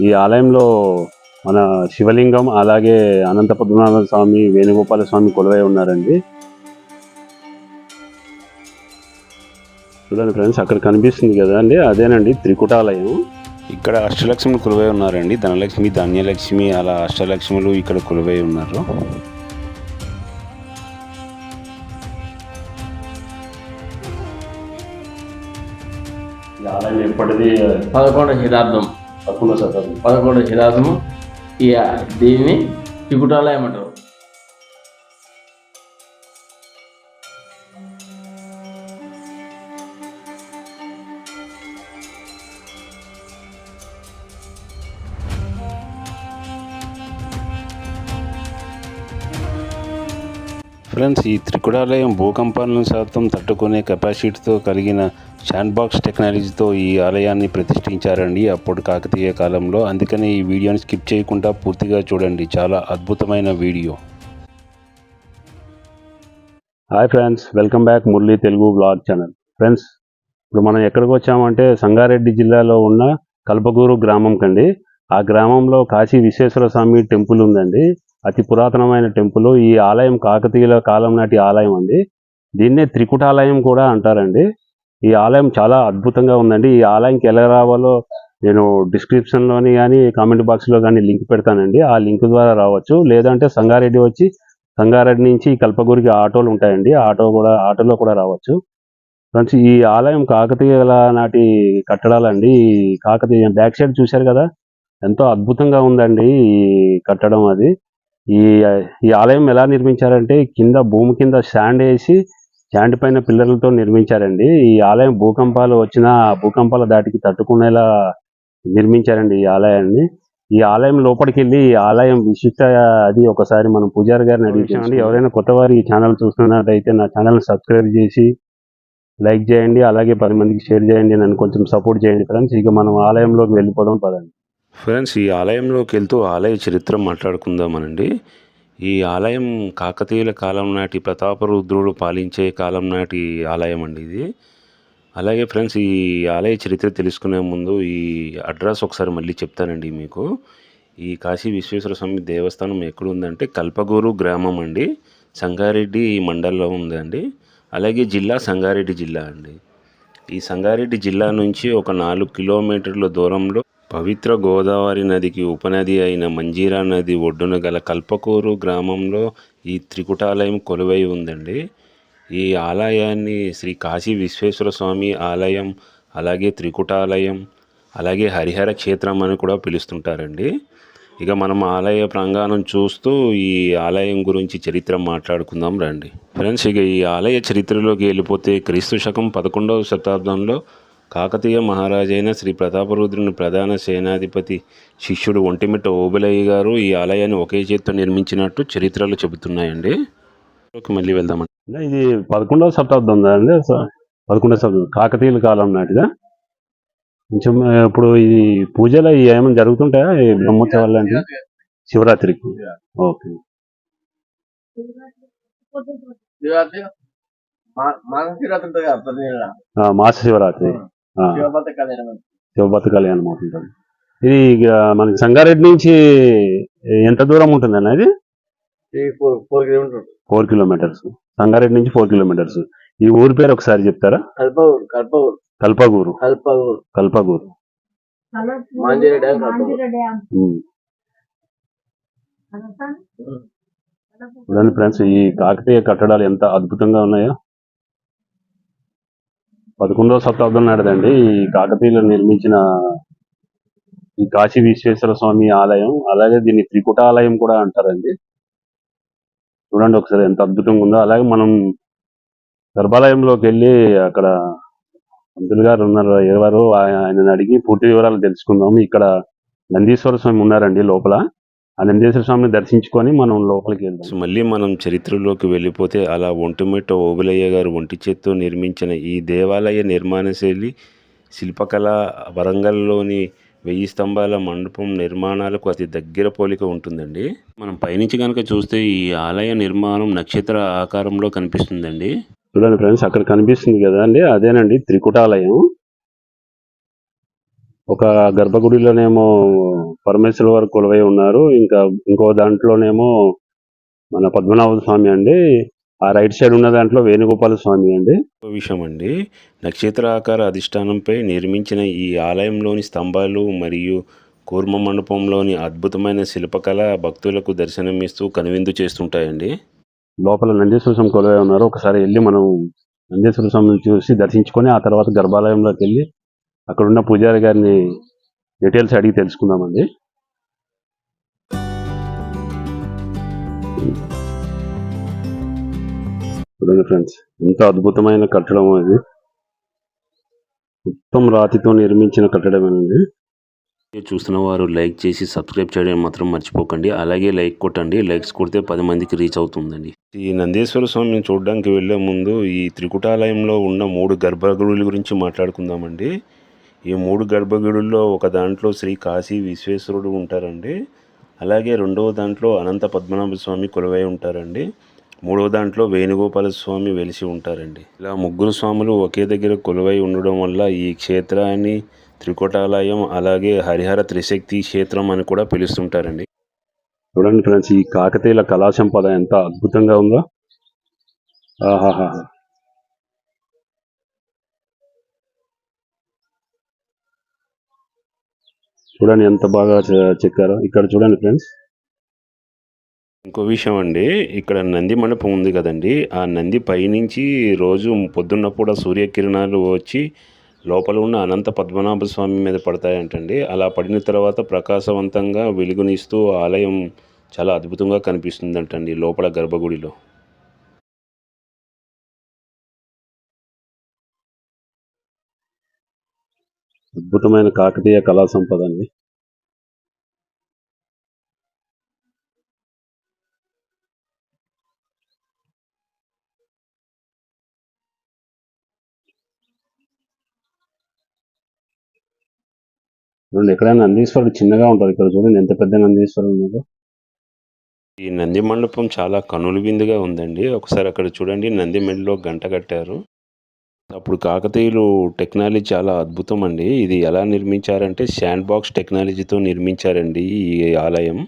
ఈ ఆలయంలో మన శివలింగం అలాగే అనంత పద్మనాభ స్వామి వేణుగోపాల స్వామి కొలువై ఉన్నారండి. చూడండి ఫ్రెండ్స్ అక్కడ కనిపిస్తుంది కదా అండి. అదేనండి త్రికుటాలయం. ఇక్కడ అష్టలక్ష్మి కొలువై ఉన్నారండి. ధనలక్ష్మి ధాన్యలక్ష్మి అలా అష్టలక్ష్ములు ఇక్కడ కొలువై ఉన్నారు. ఈ ఆలయం ఎప్పటిది? పదకొండవ శతాబ్దం. పదకొండవ శతాబ్దం పదకొండవ శతాబ్దము ఈ దీన్ని త్రికుటాలయం అంటారు. ఫ్రెండ్స్ ఈ త్రికుడాలయం భూకంపాలను శాతం తట్టుకునే కెపాసిటీతో కలిగిన శాండ్ బాక్స్ టెక్నాలజీతో ఈ ఆలయాన్ని ప్రతిష్ఠించారండి. అప్పుడు కాకతీయ కాలంలో. అందుకనే ఈ వీడియోని స్కిప్ చేయకుండా పూర్తిగా చూడండి. చాలా అద్భుతమైన video. Hi friends welcome back Murali Telugu blog channel friends ఇప్పుడు మనం ఎక్కడికి వచ్చామంటే సంగారెడ్డి జిల్లాలో ఉన్న కల్పగూరు గ్రామం కండి. ఆ గ్రామంలో కాశీ విశ్వేశ్వర స్వామి టెంపుల్ ఉందండి. అతి పురాతనమైన టెంపుల్. ఈ ఆలయం కాకతీయుల కాలం నాటి ఆలయం అండి. దీన్నే త్రికుటాలయం కూడా అంటారండి. ఈ ఆలయం చాలా అద్భుతంగా ఉందండి. ఈ ఆలయంకి ఎలా రావాలో నేను డిస్క్రిప్షన్లోని కానీ కామెంట్ బాక్స్లో కానీ లింక్ పెడతానండి. ఆ లింక్ ద్వారా రావచ్చు. లేదంటే సంగారెడ్డి వచ్చి సంగారెడ్డి నుంచి కల్పగూరికి ఆటోలు ఉంటాయండి. ఆటో కూడా ఆటోలో కూడా రావచ్చు. ఫ్రెండ్స్ ఈ ఆలయం కాకతీయుల నాటి కట్టడాలండి. ఈ కాకతీయ బ్యాక్ సైడ్ చూశారు కదా? ఎంతో అద్భుతంగా ఉందండి ఈ కట్టడం అది. ఈ ఈ ఆలయం ఎలా నిర్మించారంటే కింద భూమి కింద శాండ్ వేసి శాండ్ పైన పిల్లర్లతో నిర్మించారండి. ఈ ఆలయం భూకంపాలు వచ్చినా భూకంపాల దాటికి తట్టుకునేలా నిర్మించారండి ఈ ఆలయాన్ని. ఈ ఆలయం లోపలికి వెళ్ళి ఈ ఆలయం విశిష్ట అది ఒకసారి మనం పూజారి గారిని అడిగించామండి ఎవరైనా కొత్త వారు ఈ ఛానల్ చూస్తున్నట్టయితే నా ఛానల్ సబ్స్క్రైబ్ చేసి లైక్ చేయండి అలాగే పది మందికి షేర్ చేయండి నన్ను కొంచెం సపోర్ట్ చేయండి ఫ్రెండ్స్. ఇక మనం ఆలయంలోకి వెళ్ళిపోదాం పదండి. ఫ్రెండ్స్ ఈ ఆలయంలోకి వెళ్తూ ఆలయ చరిత్ర మాట్లాడుకుందామనండి. ఈ ఆలయం కాకతీయుల కాలం నాటి ప్రతాపరుద్రుడు పాలించే కాలం నాటి ఆలయం అండి ఇది. అలాగే ఫ్రెండ్స్ ఈ ఆలయ చరిత్ర తెలుసుకునే ముందు ఈ అడ్రస్ ఒకసారి మళ్ళీ చెప్తానండి మీకు. ఈ కాశీ విశ్వేశ్వర స్వామి దేవస్థానం ఎక్కడుందంటే కల్పగూరు గ్రామం అండి. సంగారెడ్డి మండలంలో ఉందండి. అలాగే జిల్లా సంగారెడ్డి జిల్లా అండి. ఈ సంగారెడ్డి జిల్లా నుంచి ఒక నాలుగు కిలోమీటర్ల దూరంలో పవిత్ర గోదావరి నదికి ఉపనది అయిన మంజీరా నది ఒడ్డున గల కల్పకూరు గ్రామంలో ఈ త్రికుటాలయం కొలువై ఉందండి. ఈ ఆలయాన్ని శ్రీ కాశీ విశ్వేశ్వర స్వామి ఆలయం అలాగే త్రికుటాలయం అలాగే హరిహర క్షేత్రం అని కూడా పిలుస్తుంటారండి. ఇక మనం ఆలయ ప్రాంగణం చూస్తూ ఈ ఆలయం గురించి చరిత్ర మాట్లాడుకుందాం రండి. ఫ్రెండ్స్ ఇక ఈ ఆలయ చరిత్రలోకి వెళ్ళిపోతే క్రీస్తు శకం పదకొండవ శతాబ్దంలో కాకతీయ మహారాజైన శ్రీ ప్రతాపరుద్రుని ప్రధాన సేనాధిపతి శిష్యుడు ఒంటిమిట్ట ఓబులయ్య గారు ఈ ఆలయాన్ని ఒకే చేత్తో నిర్మించినట్టు చరిత్రలు చెబుతున్నాయండి. మళ్ళీ వెళ్దామండి. ఇది పదకొండవ శతాబ్దం అండి పదకొండవ శతాబ్దం కాకతీయుల కాలం నాటిదా? కొంచెం ఇప్పుడు ఈ పూజలు ఏమైనా జరుగుతుంటాయా? ఈ బ్రహ్మోత్సవాలు లాంటివి? శివరాత్రికి? ఓకే. శివరాత్రి? మాస శివరాత్రి కళ్యాణం శివభక్త కళ్యాణం అవుతుంటుంది ఇది ఇక మనకి సంగారెడ్డి నుంచి ఎంత దూరం ఉంటుందన్న ఇది? ఈ four four kilometre four kilometres. Sangareddy నుంచి ఫోర్ కిలోమీటర్స్. ఈ ఊరి పేరు ఒకసారి చెప్తారా? కల్పగూరు. కల్పగూరు. కల్పగూరు. కల్పగూరు. కల్పగూరు. చూడండి ఫ్రెండ్స్ ఈ కాకతీయ కట్టడాలు ఎంత అద్భుతంగా ఉన్నాయో. పదకొండవ శతాబ్దం నాటిదండి. ఈ కాకతీయులు నిర్మించిన ఈ కాశీ విశ్వేశ్వర స్వామి ఆలయం అలాగే దీన్ని త్రికుటాలయం కూడా అంటారండి. చూడండి ఒకసారి ఎంత అద్భుతంగా ఉందో. అలాగే మనం గర్భాలయంలోకి వెళ్ళి అక్కడ పంతులు గారు ఉన్నారు. ఎవరు? ఆయనని అడిగి పూర్తి వివరాలు తెలుసుకుందాం. ఇక్కడ నందీశ్వర స్వామి ఉన్నారండి లోపల. ఆ నందీశ్వర స్వామిని దర్శించుకొని మనం లోపలికి వెళ్దాం. మళ్ళీ మనం చరిత్రలోకి వెళ్ళిపోతే అలా ఒంటిమిట్ట ఓబులయ్య గారు ఒంటి చేత్తో నిర్మించిన ఈ దేవాలయ నిర్మాణ శైలి శిల్పకళ వరంగల్లోని వెయ్యి స్తంభాల మండపం నిర్మాణాలకు అతి దగ్గర పోలిక ఉంటుందండి. మనం పైనుంచి కనుక చూస్తే ఈ ఆలయ నిర్మాణం నక్షత్ర ఆకారంలో కనిపిస్తుందండి. చూడండి ఫ్రెండ్స్ అక్కడ కనిపిస్తుంది కదా అండి. అదేనండి త్రికుటాలయం. ఒక గర్భగుడిలోనేమో పరమేశ్వర వారు కొలువై ఉన్నారు. ఇంకా ఇంకో దాంట్లోనేమో మన పద్మనాభ స్వామి అండి. ఆ రైట్ సైడ్ ఉన్న దాంట్లో వేణుగోపాల స్వామి అండి. విషయం అండి. నక్షత్రాకార అధిష్టానంపై నిర్మించిన ఈ ఆలయంలోని స్తంభాలు మరియు కూర్మ మండపంలోని అద్భుతమైన శిల్పకళ భక్తులకు దర్శనమిస్తూ కనువిందు చేస్తుంటాయండి. లోపల నందీశ్వర స్వామి కొలువై ఉన్నారు. ఒకసారి వెళ్ళి మనం నందీశ్వర స్వామిని చూసి దర్శించుకొని ఆ తర్వాత గర్భాలయంలోకి వెళ్ళి అక్కడ ఉన్న పూజారి గారిని డీటెయిల్స్ అడిగి తెలుసుకుందామండి. చూడండి ఫ్రెండ్స్ ఎంత అద్భుతమైన కట్టడం ఇది. మొత్తం రాతితో నిర్మించిన కట్టడమేనండి. చూస్తున్న వారు లైక్ చేసి సబ్స్క్రైబ్ చేయడం మాత్రం మర్చిపోకండి. అలాగే లైక్ కొట్టండి. లైక్స్ కొడితే పది మందికి రీచ్ అవుతుందండి. ఈ నందేశ్వర స్వామిని చూడడానికి వెళ్ళే ముందు ఈ త్రికుటాలయంలో ఉన్న మూడు గర్భగుడుల గురించి మాట్లాడుకుందామండి. ఈ మూడు గర్భగుడుల్లో ఒక దాంట్లో శ్రీ కాశీ విశ్వేశ్వరుడు ఉంటారండి. అలాగే రెండవ దాంట్లో అనంత పద్మనాభ స్వామి కొలువై ఉంటారండి. మూడవ దాంట్లో వేణుగోపాల స్వామి వెలిసి ఉంటారండి. ఇలా ముగ్గురు స్వాములు ఒకే దగ్గర కొలువై ఉండడం వల్ల ఈ క్షేత్రాన్ని త్రికోటాలయం అలాగే హరిహర త్రిశక్తి క్షేత్రం అని కూడా పిలుస్తుంటారండి. చూడండి ఫ్రెండ్స్ ఈ కాకతీయుల కళాశంపద ఎంత అద్భుతంగా ఉందో. ఆహాహా చూడండి ఎంత బాగా చెక్కారో. ఇక్కడ చూడండి ఫ్రెండ్స్. ఇంకో విషయం అండి. ఇక్కడ నంది మండపం ఉంది కదండి. ఆ నంది పైనుంచి రోజు పొద్దున్నప్పుడు కూడా సూర్యకిరణాలు వచ్చి లోపల ఉన్న అనంత పద్మనాభ స్వామి మీద పడతాయంటండి. అలా పడిన తర్వాత ప్రకాశవంతంగా వెలుగునిస్తూ ఆలయం చాలా అద్భుతంగా కనిపిస్తుందంటండి లోపల గర్భగుడిలో. అద్భుతమైన కాకతీయ కళా సంపద అండి. చూడండి ఎక్కడైనా నందీశ్వరుడు చిన్నగా ఉంటారు ఇక్కడ చూడండి ఎంత పెద్ద నందీశ్వరుడు ఉన్నాడు. ఈ నంది మండపం చాలా కనుల విందుగా ఉందండి. ఒకసారి అక్కడ చూడండి నంది మెడలో గంట కట్టారు. అప్పుడు కాకతీయులు టెక్నాలజీ చాలా అద్భుతం అండి ఇది ఎలా నిర్మించారంటే శాండ్ బాక్స్ టెక్నాలజీతో నిర్మించారండి ఈ ఆలయం.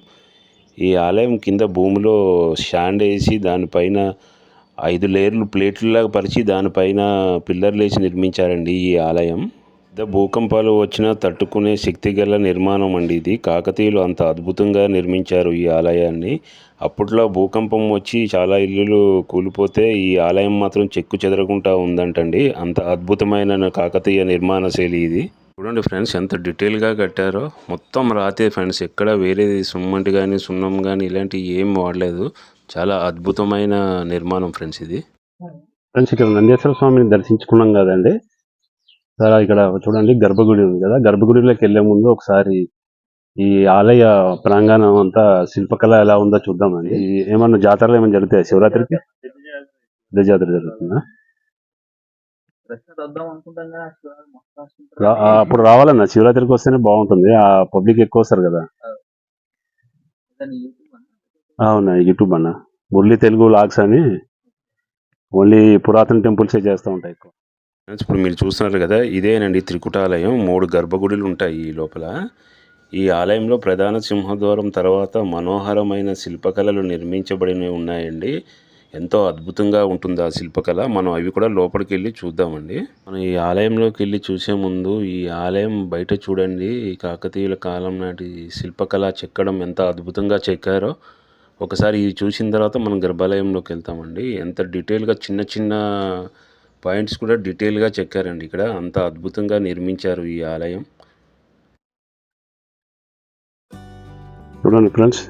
ఈ ఆలయం కింద భూమిలో శాండ్ వేసి దానిపైన ఐదు లేయర్లు ప్లేట్లలాగా పరిచి దానిపైన పిల్లర్లు వేసి నిర్మించారండి ఈ ఆలయం. పెద్ద భూకంపాలు వచ్చినా తట్టుకునే శక్తి గల నిర్మాణం అండి ఇది. కాకతీయులు అంత అద్భుతంగా నిర్మించారు ఈ ఆలయాన్ని. అప్పట్లో భూకంపం వచ్చి చాలా ఇల్లులు కూలిపోతే ఈ ఆలయం మాత్రం చెక్కు చెదరకుండా ఉందంటండి. అంత అద్భుతమైన కాకతీయ నిర్మాణ శైలి ఇది. చూడండి ఫ్రెండ్స్ ఎంత డీటెయిల్గా కట్టారో. మొత్తం రాతే ఫ్రెండ్స్ ఎక్కడ వేరేది సుమ్మంటి కానీ సున్నం కానీ ఇలాంటివి ఏం వాడలేదు. చాలా అద్భుతమైన నిర్మాణం ఫ్రెండ్స్ ఇది. ఫ్రెండ్స్ ఇక్కడ నందేశ్వర స్వామిని దర్శించుకున్నాం కదండి. సరే ఇక్కడ చూడండి గర్భగుడి ఉంది కదా. గర్భగుడిలోకి వెళ్ళే ముందు ఒకసారి ఈ ఆలయ ప్రాంగణం అంతా శిల్పకళ ఎలా ఉందో చూద్దామండి. ఏమన్నా జాతరలు ఏమైనా జరుగుతాయి శివరాత్రికి? పెద్ద జాతర జరుగుతుందా అప్పుడు రావాలన్నా. శివరాత్రికి వస్తేనే బాగుంటుంది. ఆ పబ్లిక్ ఎక్కువ వస్తారు కదా. అవునా యూట్యూబ్ అన్న. మురళి తెలుగు లాగ్స్ అని ఓన్లీ పురాతన టెంపుల్సే చేస్తూ ఉంటాయి ఎక్కువ. ఇప్పుడు మీరు చూస్తున్నారు కదా ఇదేనండి త్రికుటాలయం. మూడు గర్భగుడులు ఉంటాయి ఈ లోపల. ఈ ఆలయంలో ప్రధాన సింహద్వారం తర్వాత మనోహరమైన శిల్పకళలు నిర్మించబడినవి ఉన్నాయండి. ఎంతో అద్భుతంగా ఉంటుంది ఆ శిల్పకళ. మనం అవి కూడా లోపలికి వెళ్ళి చూద్దామండి. మనం ఈ ఆలయంలోకి వెళ్ళి చూసే ముందు ఈ ఆలయం బయట చూడండి. ఈ కాకతీయుల కాలం నాటి శిల్పకళ చెక్కడం ఎంత అద్భుతంగా చెక్కారో. ఒకసారి ఇది చూసిన తర్వాత మనం గర్భాలయంలోకి వెళ్తామండి. ఎంత డీటెయిల్గా చిన్న చిన్న పాయింట్స్ కూడా డీటెయిల్గా చెక్కారండి. ఇక్కడ అంత అద్భుతంగా నిర్మించారు ఈ ఆలయం. చూడండి ఫ్రెండ్స్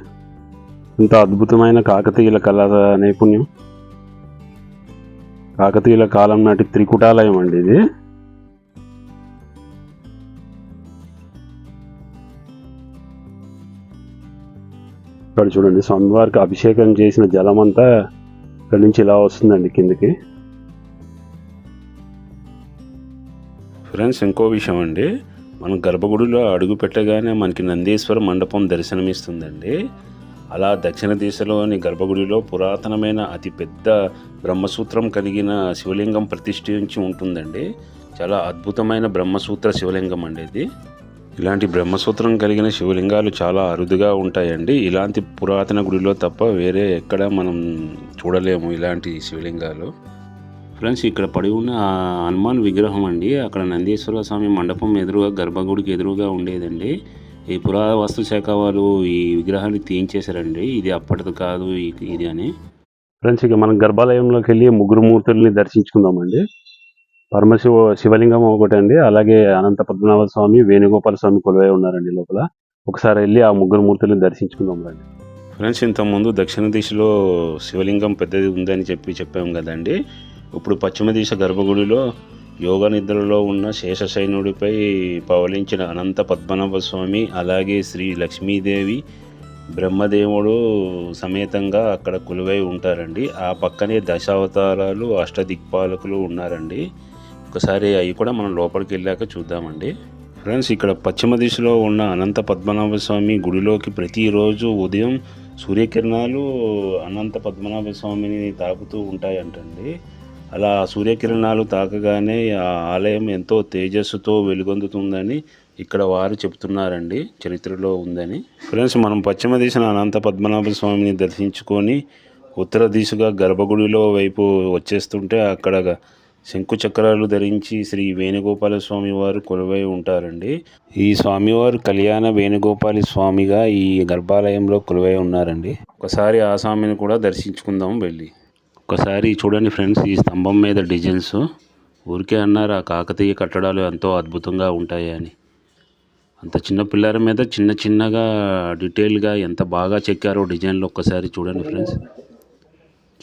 ఇంత అద్భుతమైన కాకతీయుల కళ నైపుణ్యం. కాకతీయుల కాలం నాటి త్రికుటాలయం అండి ఇది. ఇక్కడ చూడండి స్వామివారికి అభిషేకం చేసిన జలం అంతా ఇక్కడ నుంచి ఇలా వస్తుందండి కిందకి. ఫ్రెండ్స్ ఇంకో విషయం అండి. మనం గర్భగుడిలో అడుగు పెట్టగానే మనకి నందీశ్వర మండపం దర్శనమిస్తుందండి. అలా దక్షిణ దిశలోని గర్భగుడిలో పురాతనమైన అతిపెద్ద బ్రహ్మసూత్రం కలిగిన శివలింగం ప్రతిష్ఠించి ఉంటుందండి. చాలా అద్భుతమైన బ్రహ్మసూత్ర శివలింగం అండి ఇది. ఇలాంటి బ్రహ్మసూత్రం కలిగిన శివలింగాలు చాలా అరుదుగా ఉంటాయండి. ఇలాంటి పురాతన గుడిలో తప్ప వేరే ఎక్కడ మనం చూడలేము ఇలాంటి శివలింగాలు. ఫ్రెండ్స్ ఇక్కడ పడి ఉన్న హనుమాన్ విగ్రహం అండి అక్కడ నందీశ్వర స్వామి మండపం ఎదురుగా గర్భగుడికి ఎదురుగా ఉండేదండి. ఈ పురావస్తు శాఖ వారు ఈ విగ్రహాన్ని తీయించేశారండి. ఇది అప్పటిది కాదు ఇది అని. ఫ్రెండ్స్ ఇక మనం గర్భాలయంలోకి వెళ్ళి ముగ్గురు మూర్తుల్ని దర్శించుకుందామండి. పరమశివ శివలింగం ఒకటి అండి అలాగే అనంత పద్మనాభ స్వామి వేణుగోపాల స్వామి కొలువై ఉన్నారండి లోపల. ఒకసారి వెళ్ళి ఆ ముగ్గురు మూర్తుల్ని దర్శించుకుందాం రండి ఫ్రెండ్స్ ఇంతకుముందు దక్షిణ దిశలో శివలింగం పెద్దది ఉందని చెప్పి చెప్పాం కదండి. ఇప్పుడు పశ్చిమ దిశ గర్భగుడిలో యోగ నిద్రలో ఉన్న శేషశైనుడిపై పవలించిన అనంత పద్మనాభ స్వామి అలాగే శ్రీ లక్ష్మీదేవి బ్రహ్మదేవుడు సమేతంగా అక్కడ కొలువై ఉంటారండి. ఆ పక్కనే దశావతారాలు అష్టదిక్పాలకులు ఉన్నారండి. ఒకసారి అవి కూడా మనం లోపలికి వెళ్ళాక చూద్దామండి. ఫ్రెండ్స్ ఇక్కడ పశ్చిమ దిశలో ఉన్న అనంత పద్మనాభ స్వామి గుడిలోకి ప్రతిరోజు ఉదయం సూర్యకిరణాలు అనంత పద్మనాభ స్వామిని తాకుతూ ఉంటాయంటండి. అలా సూర్యకిరణాలు తాకగానే ఆ ఆలయం ఎంతో తేజస్సుతో వెలుగొందుతుందని ఇక్కడ వారు చెప్తున్నారండి చరిత్రలో ఉందని. ఫ్రెండ్స్ మనం పశ్చిమ దిశన అనంత పద్మనాభ స్వామిని దర్శించుకొని ఉత్తర దిశగా గర్భగుడిలో వైపు వచ్చేస్తుంటే అక్కడ శంకు చక్రాలు ధరించి శ్రీ వేణుగోపాల స్వామి వారు కొలువై ఉంటారండి. ఈ స్వామివారు కళ్యాణ వేణుగోపాలి స్వామిగా ఈ గర్భాలయంలో కొలువై ఉన్నారండి. ఒకసారి ఆ స్వామిని కూడా దర్శించుకుందాం వెళ్ళి. ఒకసారి చూడండి ఫ్రెండ్స్ ఈ స్తంభం మీద డిజైన్స్. ఊరికే అన్నారు ఆ కాకతీయ కట్టడాలు ఎంతో అద్భుతంగా ఉంటాయి అని. అంత చిన్న పిల్లల మీద చిన్న చిన్నగా డీటెయిల్గా ఎంత బాగా చెక్కారో డిజైన్లు ఒక్కసారి చూడండి ఫ్రెండ్స్.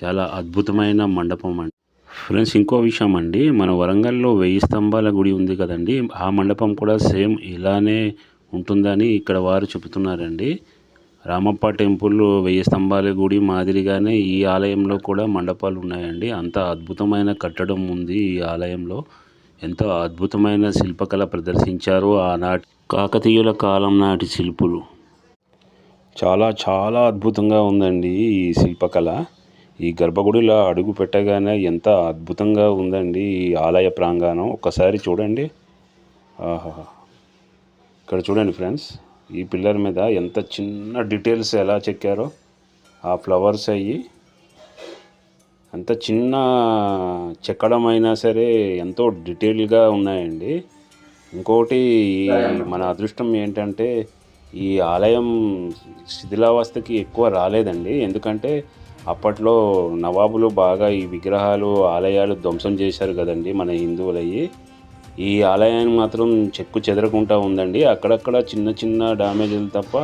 చాలా అద్భుతమైన మండపం అండి. ఫ్రెండ్స్ ఇంకో విషయం అండి. మన వరంగల్లో వెయ్యి స్తంభాల గుడి ఉంది కదండి. ఆ మండపం కూడా సేమ్ ఇలానే ఉంటుందని ఇక్కడ వారు చెబుతున్నారండి. రామప్ప టెంపుల్ వెయ్యి స్తంభాల గుడి మాదిరిగానే ఈ ఆలయంలో కూడా మండపాలు ఉన్నాయండి. అంత అద్భుతమైన కట్టడం ఉంది ఈ ఆలయంలో. ఎంతో అద్భుతమైన శిల్పకళ ప్రదర్శించారు ఆనాటి కాకతీయుల కాలం నాటి శిల్పులు. చాలా చాలా అద్భుతంగా ఉందండి ఈ శిల్పకళ. ఈ గర్భగుడిలో అడుగు పెట్టగానే ఎంత అద్భుతంగా ఉందండి ఈ ఆలయ ప్రాంగణం. ఒక్కసారి చూడండి. ఆహా ఇక్కడ చూడండి ఫ్రెండ్స్. ఈ పిల్లర్ మీద ఎంత చిన్న డీటెయిల్స్ ఎలా చెక్కారో ఆ ఫ్లవర్స్ అయ్యి అంత చిన్న చెక్కడం అయినా సరే ఎంతో డీటెయిల్గా ఉన్నాయండి. ఇంకోటి మన అదృష్టం ఏంటంటే ఈ ఆలయం శిథిలావస్థకి ఎక్కువ రాలేదండి. ఎందుకంటే అప్పట్లో నవాబులు బాగా ఈ విగ్రహాలు ఆలయాలు ధ్వంసం చేశారు కదండి మన హిందువులయ్యి. ఈ ఆలయాన్ని మాత్రం చెక్కు చెదరకుండా ఉందండి. అక్కడక్కడ చిన్న చిన్న డామేజ్లు తప్ప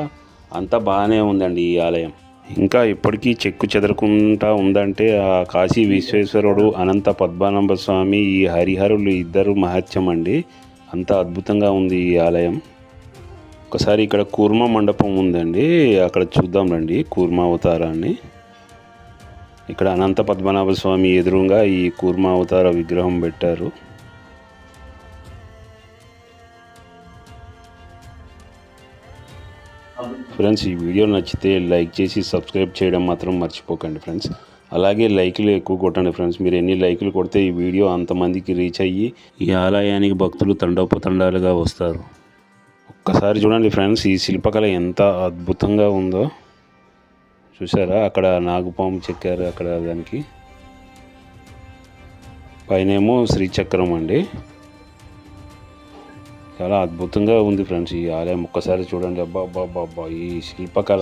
అంతా బాగానే ఉందండి ఈ ఆలయం. ఇంకా ఇప్పటికీ చెక్కు చెదరకుండా ఉందంటే ఆ కాశీ విశ్వేశ్వరుడు అనంత పద్మనాభ స్వామి ఈ హరిహరులు ఇద్దరు మహత్యం అండి అంత అద్భుతంగా ఉంది ఈ ఆలయం. ఒకసారి ఇక్కడ కూర్మ మండపం ఉందండి. అక్కడ చూద్దాం రండి కూర్మ అవతారాన్ని ఇక్కడ అనంత పద్మనాభ స్వామి ఎదురుగా ఈ కూర్మ అవతార విగ్రహం పెట్టారు. ఫ్రెండ్స్ ఈ వీడియో నచ్చితే లైక్ చేసి సబ్స్క్రైబ్ చేయడం మాత్రం మర్చిపోకండి ఫ్రెండ్స్. అలాగే లైక్లు ఎక్కువ కొట్టండి ఫ్రెండ్స్. మీరు ఎన్ని లైక్లు కొడితే ఈ వీడియో అంతమందికి రీచ్ అయ్యి ఈ ఆలయానికి భక్తులు తండోపతండాలుగా వస్తారు. ఒక్కసారి చూడండి ఫ్రెండ్స్ ఈ శిల్పకళ ఎంత అద్భుతంగా ఉందో. చూసారా అక్కడ నాగుపాము చెక్కారు అక్కడ దానికి. పైనేమో శ్రీచక్రం అండి. చాలా అద్భుతంగా ఉంది ఫ్రెండ్స్ ఈ ఆలయం. ఒక్కసారి చూడండి. అబ్బా అబ్బా అబ్బా అబ్బా ఈ శిల్పకళ.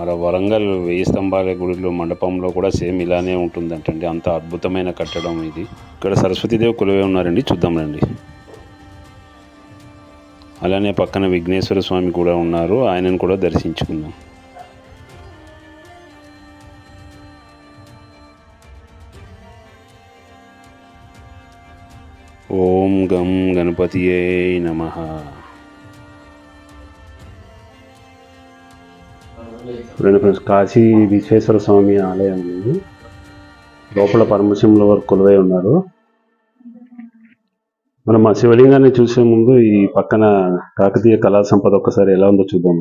మన వరంగల్ వెయ్యి స్తంభాల గుడిలో మండపంలో కూడా సేమ్ ఇలానే ఉంటుందంటండి. అంత అద్భుతమైన కట్టడం ఇది. ఇక్కడ సరస్వతీదేవి కొలువే ఉన్నారండి. చూద్దాం రండి. అలానే పక్కన విఘ్నేశ్వర స్వామి కూడా ఉన్నారు. ఆయనను కూడా దర్శించుకుందాం. ఓం గం గణపతియే నమ. చూడండి ఫ్రెండ్స్ కాశీ విశ్వేశ్వర స్వామి ఆలయం ఇది లోపల పరమశివుల వారు కొలువై ఉన్నారు. మనం ఆ శివలింగాన్ని చూసే ముందు ఈ పక్కన కాకతీయ కళా సంపద ఒక్కసారి ఎలా ఉందో చూద్దాం.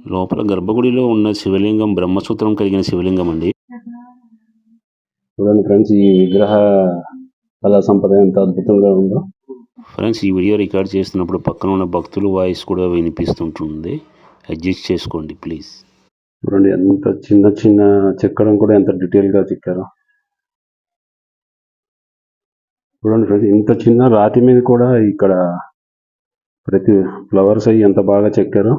లోపల గర్భగుడిలో ఉన్న శివలింగం బ్రహ్మసూత్రం కలిగిన శివలింగం అండి. చూడండి ఫ్రెండ్స్ ఈ విగ్రహ కళా సంపద ఎంత అద్భుతంగా ఉందో. ఫ్రెండ్స్ ఈ వీడియో రికార్డ్ చేస్తున్నప్పుడు పక్కన ఉన్న భక్తుల వాయిస్ కూడా వినిపిస్తుంటుంది. అడ్జస్ట్ చేసుకోండి ప్లీజ్. చూడండి ఎంత చిన్న చిన్న చెక్కడం కూడా ఎంత డీటెయిల్గా చెక్కారు చూడండి ఫ్రెండ్స్ ఇంత చిన్న రాతి మీద కూడా ఇక్కడ ప్రతి ఫ్లవర్స్ అయ్యి ఎంత బాగా చెక్కారు.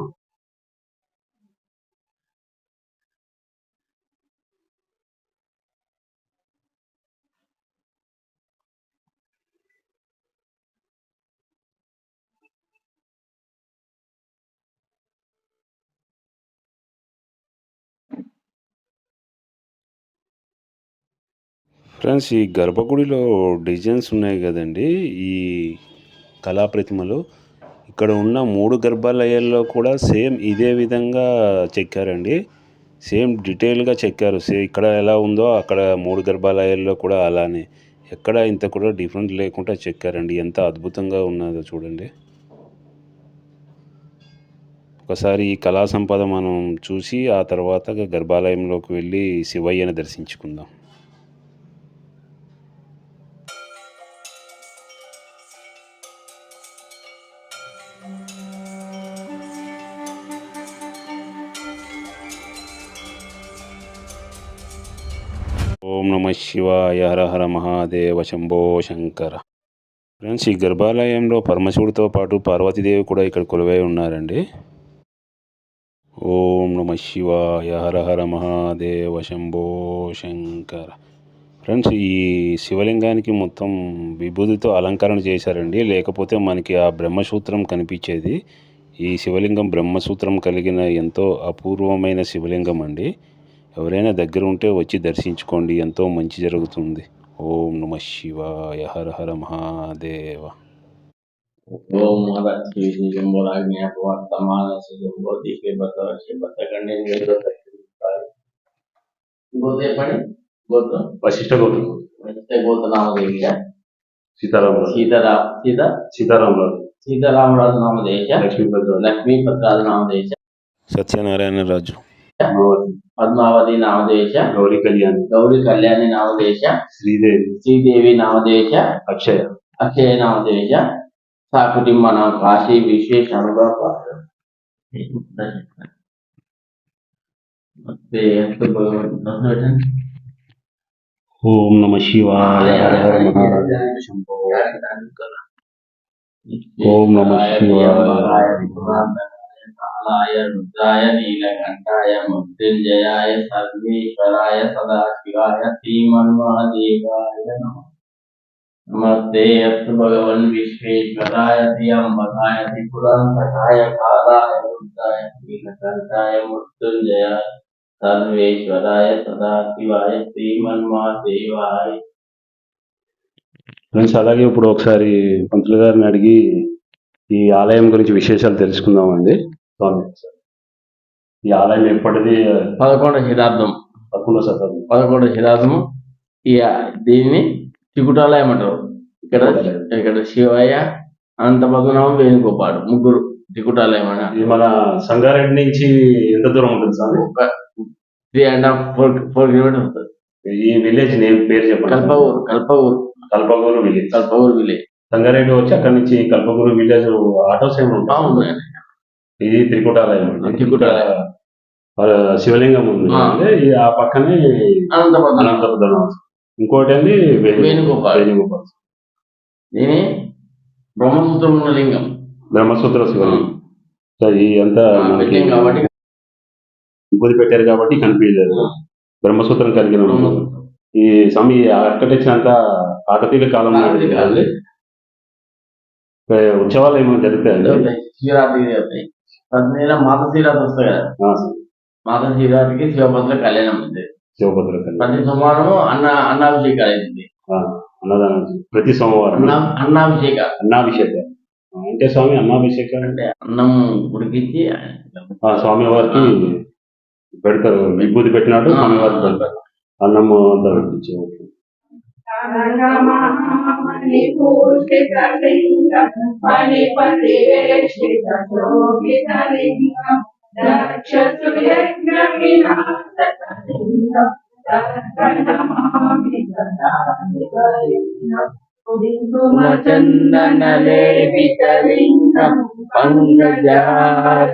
ఫ్రెండ్స్ ఈ గర్భగుడిలో డిజైన్స్ ఉన్నాయి కదండి. ఈ కళా ప్రతిమలు ఇక్కడ ఉన్న మూడు గర్భాలయాల్లో కూడా సేమ్ ఇదే విధంగా చెక్కారండి. సేమ్ డీటెయిల్గా చెక్కారు. సే ఇక్కడ ఎలా ఉందో అక్కడ మూడు గర్భాలయాల్లో కూడా అలానే. ఎక్కడ ఇంత కూడా డిఫరెంట్ లేకుండా చెక్కారండి. ఎంత అద్భుతంగా ఉన్నదో చూడండి. ఒకసారి ఈ కళా సంపద మనం చూసి ఆ తర్వాత గర్భాలయంలోకి వెళ్ళి శివయ్యను దర్శించుకుందాం. ఓం నమ శివాయ హర హర మహాదేవ శంభో శంకర. ఫ్రెండ్స్ ఈ గర్భాలయంలో పరమశివుడితో పాటు పార్వతీదేవి కూడా ఇక్కడ కొలువై ఉన్నారండి. ఓం నమ శివాయ హర హర మహాదేవ శంభో శంకర. ఫ్రెండ్స్ ఈ శివలింగానికి మొత్తం విభూతితో అలంకరణ చేశారండి. లేకపోతే మనకి ఆ బ్రహ్మసూత్రం కనిపించేది. ఈ శివలింగం బ్రహ్మసూత్రం కలిగిన ఎంతో అపూర్వమైన శివలింగం అండి. ఎవరైనా దగ్గర ఉంటే వచ్చి దర్శించుకోండి. ఎంతో మంచి జరుగుతుంది. ఓం నమ శివాయ. హర హర మహాదేవ. ఓం గోత్రం. సీతారా సీత? సీతారామరాజు సీతారామరాజు నామదేశ. లక్ష్మీపతి లక్ష్మీపతిరాజు నామదేశ. సత్యనారాయణ రాజు पद्मावती नामदेश गौरी कल्याण गौरी कल्याण नामदेश श्रीदेवी श्रीदेवी नामदेश अक्षय अक्षय नामदेश नाम काशी विशेष अनुभव కాలాయ రుద్రాయ నీలకంఠాయ మృత్యుంజయాయ సర్వేశ్వరాయ సదాశివాయ శ్రీమన్మహాదేవాయ నమ నమస్తే అస్తు భగవన్ విశ్వేశ్వరాయ త్రియంబకాయ త్రిపురాంతకాయ కాలాయ రుద్రాయ నీలకంఠాయ మృత్యుంజయాయ సర్వేశ్వరాయ సదాశివాయ శ్రీమన్మహాదేవాయ ఫ్రెండ్స్ అలాగే ఇప్పుడు ఒకసారి పంతులు గారిని అడిగి ఈ ఆలయం గురించి విశేషాలు తెలుసుకుందామండి. స్వామి ఈ ఆలయం ఎప్పటిది? పదకొండవ శతాబ్దం పదకొండవ శతాబ్దం. పదకొండవ శతాబ్దము ఇక దీన్ని చికుటాలయం అంటారు. ఇక్కడ ఇక్కడ శివయ్య అనంత పద్మనాభం వేణుగోపాడు ముగ్గురు చికుటాలయం అని మన సంగారెడ్డి నుంచి ఎంత దూరం ఉంటుంది స్వామి? ఒక three and half four four kilometres వస్తుంది. ఈ విలేజ్ నేమ్ పేరు చెప్పండి. కల్పగూరు కల్పగూరు కల్పగూరు విలేజ్. కల్పగూరు విలేజ్. సంగారెడ్డి వచ్చి అక్కడ నుంచి కల్పగూరు విలేజ్ ఆటోస్ ఏమి ఉంటాయి? ఇది త్రికుటాలయం అండి. త్రికుటాలయం. శివలింగం ఉంది ఆ. అంటే ఆ పక్కనే అనంత పద్మనాభం అనంతపురం. ఇంకోటి అండి? వేణు- వేణుగోపాల్. వేణుగోపాల్. దీని బ్రహ్మసూత్రం ఉన్న లింగం బ్రహ్మసూత్ర శివలింగం సో ఈ అంతా మనకి పెట్టారు కాబట్టి కనిపించలేదు. బ్రహ్మసూత్రం కలిగిన. ఈ స్వామి ఆర్కిటెక్చర్ అంతా కాకతీయ కాలం ఉత్సవాలు ఏమైనా జరుగుతాయండి? జరుగుతాయి. శివరాత్రికి జరుగుతాయి ప్రతి నెల మాత శివరాత్రి వస్తాయి కదా. మాత శివరాత్రికి శివభద్ర కళ్యాణం ఉంది. శివభద్ర. ప్రతి సోమవారం అన్న అన్నాభిషేకాలు అవుతుంది ఆ, అన్నదానం ప్రతి సోమవారం. అన్న అన్నాభిషేక. అన్నాభిషేకం. అంటే స్వామి అన్నాభిషేకం? అంటే అన్నం ఉడికించి ఆ స్వామి వారికి పెడతారు విభూతి పెట్టినట్టు స్వామి వారికి పెడతారు. అన్నము అంతా పెట్టించి ఓకే. कुङ्कुमचन्दनलेपितलिङ्गं पङ्कजालिङ्गं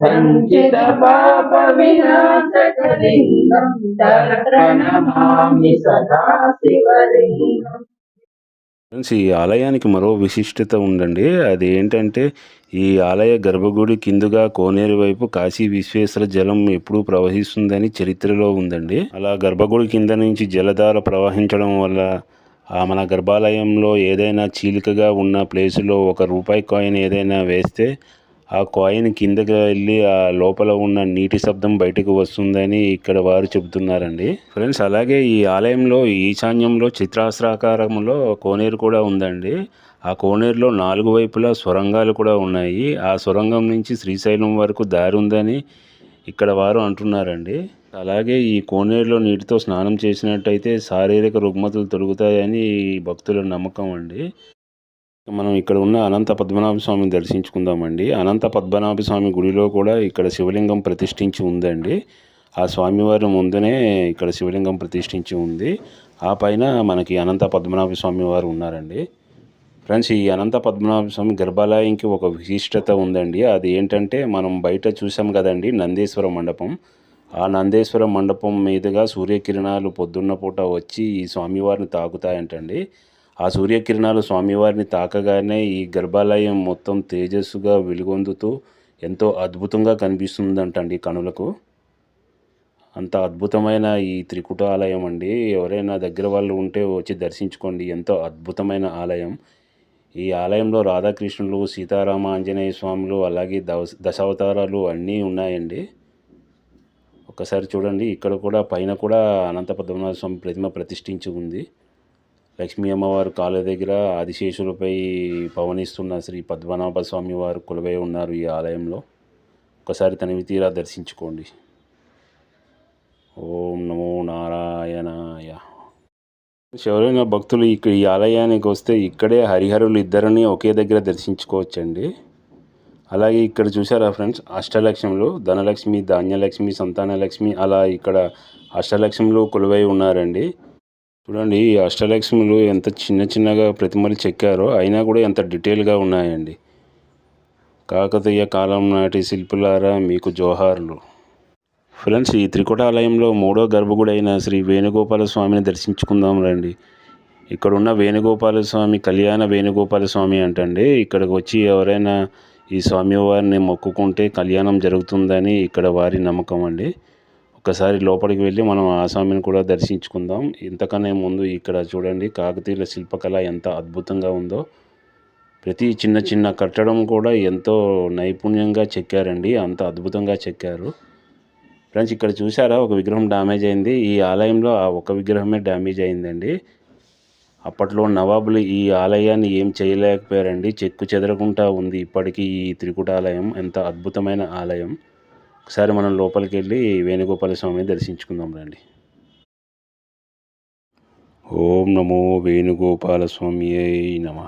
సంచిత పాప ఈ ఆలయానికి మరో విశిష్టత ఉందండి. అది ఏంటంటే ఈ ఆలయ గర్భగుడి కిందుగా కోనేరు వైపు కాశీ విశ్వేశ్వర జలం ఎప్పుడూ ప్రవహిస్తుందని చరిత్రలో ఉందండి. అలా గర్భగుడి కింద నుంచి జలధార ప్రవహించడం వల్ల మన గర్భాలయంలో ఏదైనా చీలికగా ఉన్న ప్లేసులో ఒక రూపాయి కాయిన్ ఏదైనా వేస్తే ఆ కాయిన్ కిందకి వెళ్ళి ఆ లోపల ఉన్న నీటి శబ్దం బయటకు వస్తుందని ఇక్కడ వారు చెబుతున్నారండి. ఫ్రెండ్స్ అలాగే ఈ ఆలయంలో ఈశాన్యంలో చిత్రాస్త్రాకారంలో కోనేరు కూడా ఉందండి. ఆ కోనేరులో నాలుగు వైపులా సొరంగాలు కూడా ఉన్నాయి. ఆ సొరంగం నుంచి శ్రీశైలం వరకు దారి ఉందని ఇక్కడ వారు అంటున్నారండి. అలాగే ఈ కోనేరులో నీటితో స్నానం చేసినట్టయితే శారీరక రుగ్మతలు తొలుగుతాయని ఈ భక్తుల నమ్మకం అండి. మనం ఇక్కడ ఉన్న అనంత పద్మనాభ స్వామిని దర్శించుకుందామండి. అనంత పద్మనాభ స్వామి గుడిలో కూడా ఇక్కడ శివలింగం ప్రతిష్ఠించి ఉందండి. ఆ స్వామివారి ముందునే ఇక్కడ శివలింగం ప్రతిష్ఠించి ఉంది. ఆ పైన మనకి అనంత పద్మనాభ స్వామి వారు ఉన్నారండి. ఫ్రెండ్స్ ఈ అనంత పద్మనాభ స్వామి గర్భాలయంకి ఒక విశిష్టత ఉందండి. అది ఏంటంటే మనం బయట చూసాం కదండి నందేశ్వర మండపం. ఆ నందేశ్వర మండపం మీదుగా సూర్యకిరణాలు పొద్దున్న పూట వచ్చి ఈ స్వామివారిని తాకుతాయంటండి. ఆ సూర్యకిరణాలు స్వామివారిని తాకగానే ఈ గర్భాలయం మొత్తం తేజస్సుగా వెలుగొందుతూ ఎంతో అద్భుతంగా కనిపిస్తుందంటండి కనులకు అంత అద్భుతమైన ఈ త్రికుట ఆలయం అండి. ఎవరైనా దగ్గర వాళ్ళు ఉంటే వచ్చి దర్శించుకోండి. ఎంతో అద్భుతమైన ఆలయం. ఈ ఆలయంలో రాధాకృష్ణులు సీతారామ ఆంజనేయ స్వాములు అలాగే దశ దశావతారాలు అన్నీ ఉన్నాయండి. ఒకసారి చూడండి. ఇక్కడ కూడా పైన కూడా అనంత పద్మనాభ స్వామి ప్రతిమ ప్రతిష్ఠించి ఉంది. లక్ష్మీ అమ్మవారు కాళ్ళ దగ్గర ఆదిశేషులపై పవనిస్తున్న శ్రీ పద్మనాభ స్వామి వారు కొలువై ఉన్నారు ఈ ఆలయంలో. ఒకసారి తనివి తీరా దర్శించుకోండి. ఓం నమో నారాయణాయ. ఎవరైనా భక్తులు ఇక్కడ ఈ ఆలయానికి వస్తే ఇక్కడే హరిహరులు ఇద్దరిని ఒకే దగ్గర దర్శించుకోవచ్చండి. అలాగే ఇక్కడ చూసారా ఫ్రెండ్స్ అష్టలక్ష్ములు ధనలక్ష్మి ధాన్యలక్ష్మి సంతానలక్ష్మి అలా ఇక్కడ అష్టలక్ష్ములు కొలువై ఉన్నారండి. చూడండి ఈ అష్టలక్ష్ములు ఎంత చిన్న చిన్నగా ప్రతిమలు చెక్కారో అయినా కూడా ఎంత డీటెయిల్గా ఉన్నాయండి. కాకతీయ కాలం నాటి శిల్పులారా మీకు జోహార్లు. ఫ్రెండ్స్ ఈ త్రికుటాలయంలో మూడో గర్భగుడి అయిన శ్రీ వేణుగోపాల స్వామిని దర్శించుకుందాం రండి. ఇక్కడ ఉన్న వేణుగోపాల స్వామి కళ్యాణ వేణుగోపాల స్వామి అంటండి ఇక్కడికి వచ్చి ఎవరైనా ఈ స్వామివారిని మొక్కుకుంటే కళ్యాణం జరుగుతుందని ఇక్కడ వారి నమ్మకం అండి. ఒక్కసారి లోపలికి వెళ్ళి మనం ఆ స్వామిని కూడా దర్శించుకుందాం. ఇంతకనే ముందు ఇక్కడ చూడండి కాకతీయుల శిల్పకళ ఎంత అద్భుతంగా ఉందో. ప్రతి చిన్న చిన్న కట్టడం కూడా ఎంతో నైపుణ్యంగా చెక్కారండి అంత అద్భుతంగా చెక్కారు. ఫ్రెండ్స్ ఇక్కడ చూసారా ఒక విగ్రహం డ్యామేజ్ అయింది. ఈ ఆలయంలో ఆ ఒక విగ్రహమే డ్యామేజ్ అయిందండి. అప్పట్లో నవాబులు ఈ ఆలయాన్ని ఏం చేయలేకపోయారండి. చెక్కు చెదరకుండా ఉంది ఇప్పటికీ ఈ త్రికుటాలయం. ఎంత అద్భుతమైన ఆలయం. ఒకసారి మనం లోపలికి వెళ్ళి వేణుగోపాల స్వామిని దర్శించుకుందాం రండి. ఓం నమో వేణుగోపాల స్వామి నమ.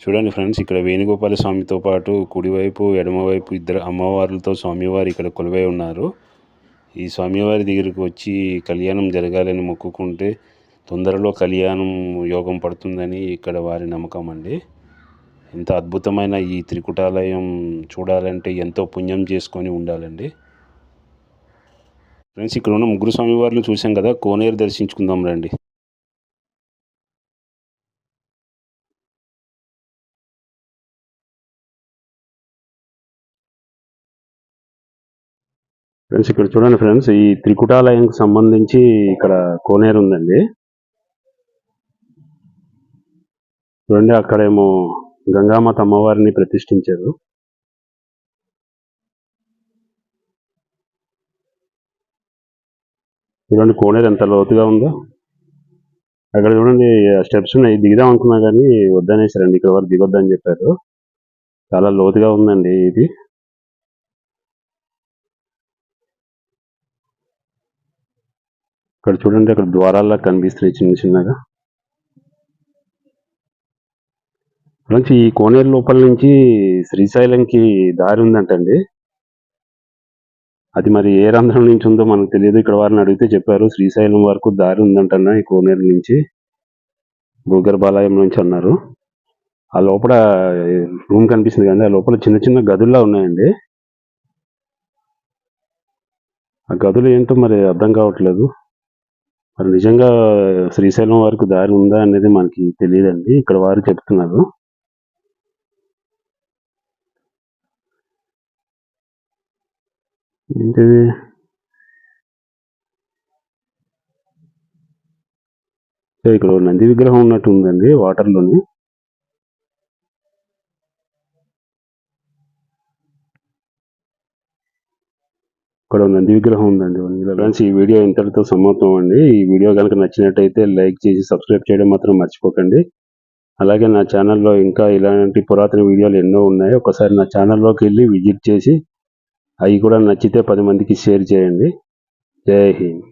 చూడండి ఫ్రెండ్స్ ఇక్కడ వేణుగోపాల స్వామితో పాటు కుడివైపు ఎడమవైపు ఇద్దరు అమ్మవార్లతో స్వామివారు ఇక్కడ కొలువై ఉన్నారు. ఈ స్వామివారి దగ్గరికి వచ్చి కళ్యాణం జరగాలని మొక్కుకుంటే తొందరలో కళ్యాణం యోగం పడుతుందని ఇక్కడ వారి నమ్మకం అండి. ఇంత అద్భుతమైన ఈ త్రికుటాలయం చూడాలంటే ఎంతో పుణ్యం చేసుకొని ఉండాలండి. ఫ్రెండ్స్ ఇక్కడ ఉన్న ముగ్గురు స్వామివారిని చూసాం కదా కోనేరు దర్శించుకుందాం రండి. ఫ్రెండ్స్ ఇక్కడ చూడండి ఫ్రెండ్స్ ఈ త్రికుటాలయంకి సంబంధించి ఇక్కడ కోనేరు ఉందండి. చూడండి అక్కడేమో గంగామాత అమ్మవారిని ప్రతిష్ఠించారు. చూడండి కోనేరు ఎంత లోతుగా ఉందో. అక్కడ చూడండి స్టెప్స్ ఉన్నాయి. దిగుదాం అనుకున్నా కానీ వద్దనేసారండి. ఇక్కడ వరకు దిగొద్దని చెప్పారు. చాలా లోతుగా ఉందండి ఇది. ఇక్కడ చూడండి అక్కడ ద్వారాల్లా కనిపిస్తున్నాయి చిన్న చిన్నగా. నుంచి ఈ కోనేరు లోపల నుంచి శ్రీశైలంకి దారి ఉందంటండి. అది మరి ఏ రంధ్రం నుంచి ఉందో మనకు తెలియదు. ఇక్కడ వారిని అడిగితే చెప్పారు శ్రీశైలం వరకు దారి ఉందంటన్నా ఈ కోనేరు నుంచి భూగర్భాలయం నుంచి అన్నారు. ఆ లోపల రూమ్ కనిపిస్తుంది కానీ ఆ లోపల చిన్న చిన్న గదుల్లా ఉన్నాయండి. ఆ గదులు ఏంటో మరి అర్థం కావట్లేదు. మరి నిజంగా శ్రీశైలం వరకు దారి ఉందా అనేది మనకి తెలియదండి. ఇక్కడ వారు చెప్తున్నారు. ఏంటిది సో ఇక్కడ నంది విగ్రహం ఉన్నట్టు ఉందండి వాటర్లోని. ఇక్కడ నంది విగ్రహం ఉందండి. ఫ్రెండ్స్ ఈ వీడియో ఇంతటితో సమాప్తం అండి. ఈ వీడియో కనుక నచ్చినట్టయితే లైక్ చేసి సబ్స్క్రైబ్ చేయడం మాత్రం మర్చిపోకండి. అలాగే నా ఛానల్లో ఇంకా ఇలాంటి పురాతన వీడియోలు ఎన్నో ఉన్నాయి. ఒకసారి నా ఛానల్లోకి వెళ్ళి విజిట్ చేసి అవి కూడా నచ్చితే పది మందికి షేర్ చేయండి. జై హింద్.